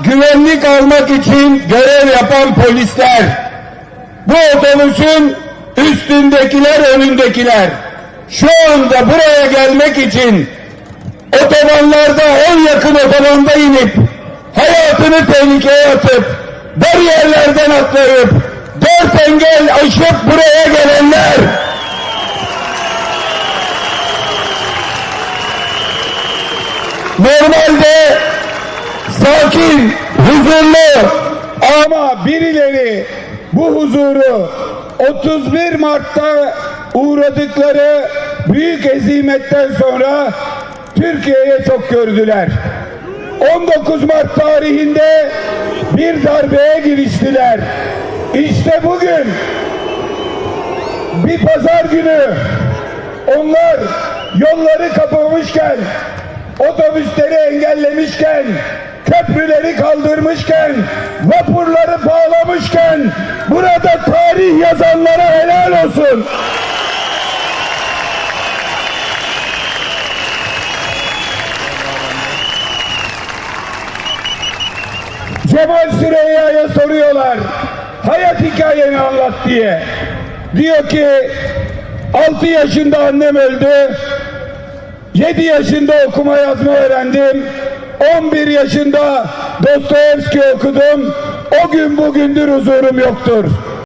güvenlik almak için görev yapan polisler. Bu otobüsün üstündekiler, önündekiler. Şu anda buraya gelmek için otobanlarda en yakın otobanda inip hayatını tehlikeye atıp bariyerlerden atlayıp dört engel aşıp buraya gelenler normalde sakin, huzurlu ama birileri bu huzuru 31 Mart'ta uğradıkları büyük ezimetten sonra Türkiye'ye çok gördüler. 19 Mart tarihinde bir darbeye giriştiler. İşte bugün bir pazar günü onlar yolları kapamışken, otobüsleri engellemişken, köprüleri kaldırmışken, vapurları bağlamışken burada tarih yazanlara helal olsun. Cemal Süreyya'ya soruyorlar. Hayat hikayeni anlat diye. Diyor ki 6 yaşında annem öldü. 7 yaşında okuma yazma öğrendim. 11 yaşında Dostoyevski okudum. O gün bugündür huzurum yoktur.